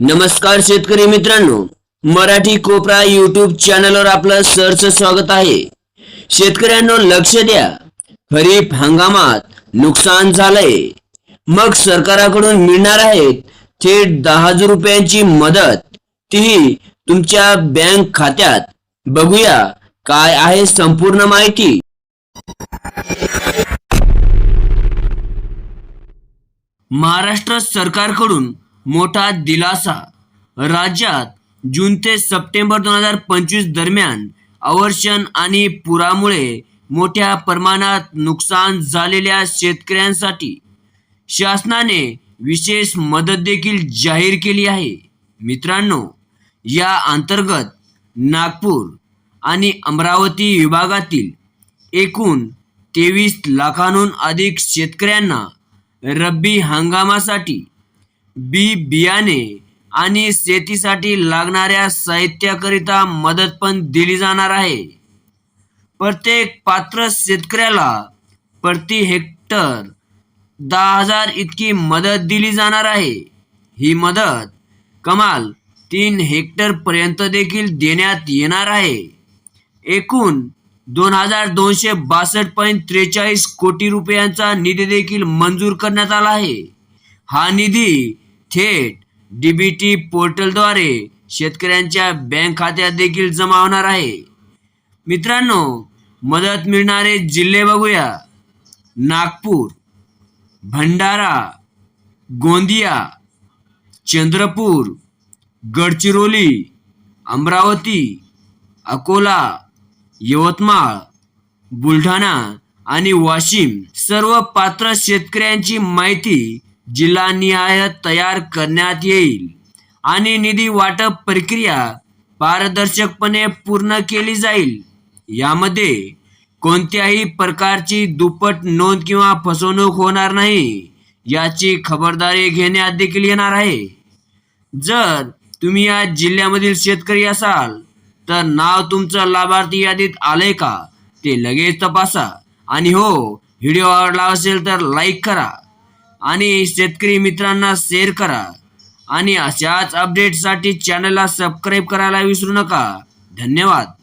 नमस्कार शेतकरी मित्रांनो मराठी कोपरा युट्यूब चॅनलवर आपलं सरच स्वागत आहे. शेतकऱ्यांनो लक्ष द्या. खरीप हंगामात नुकसान झालंय. मग सरकाराकडून मिळणार आहे थेट दहा हजार रुपयांची मदत. तीही तुमच्या बँक खात्यात. बघूया काय आहे संपूर्ण माहिती. महाराष्ट्र सरकारकडून मोठा दिलासा. राज्यात जून ते सप्टेंबर दोन हजार पंचवीस दरम्यान अवर्षण आणि पुरामुळे मोठ्या प्रमाणात नुकसान झालेल्या शेतकऱ्यांसाठी शासनाने विशेष मदत देखील जाहीर केली आहे. मित्रांनो या अंतर्गत नागपूर आणि अमरावती विभागातील एकूण तेवीस लाखांहून अधिक शेतकऱ्यांना रब्बी हंगामासाठी बी बियाणे आणि शेतीसाठी लागणाऱ्या साहित्याकरिता मदत पण दिली जाणार आहे. प्रत्येक पात्र शेतकऱ्याला प्रति हेक्टर दहा हजार इतकी मदत दिली जाणार आहे. ही मदत कमाल तीन हेक्टर पर्यंत देखील देण्यात येणार आहे. एकूण दोन हजार दोनशे बासष्ट पॉईंट त्रेचाळीस कोटी रुपयांचा निधी देखील मंजूर करण्यात आला आहे. हा निधी थेट डीबीटी पोर्टलद्वारे शेतकऱ्यांच्या बँक खात्यात देखील जमा होणार आहे. मित्रांनो मदत मिळणारे जिल्हे बघूया. नागपूर भंडारा गोंदिया चंद्रपूर गडचिरोली अमरावती अकोला यवतमाळ बुलढाणा आणि वाशिम सर्व पात्र शेतकऱ्यांची माहिती जिल्हानिहाय तयार करण्यात येईल. आणि निधी वाटप प्रक्रिया पारदर्शकपणे पूर्ण केली जाईल. यामध्ये कोणत्याही प्रकारची दुप्पट नोंद किंवा फसवणूक होणार नाही याची खबरदारी घेण्यात देखील येणार आहे. जर तुम्ही या जिल्ह्यामधील शेतकरी असाल तर नाव तुमचं लाभार्थी यादीत आलंय का ते लगेच तपासा. आणि हो व्हिडिओ आवडला असेल तर लाईक करा. आणि शेतकरी मित्रांना शेअर करा. आणि अशाच अपडेटसाठी चॅनलला सबस्क्राईब करायला विसरू नका. धन्यवाद.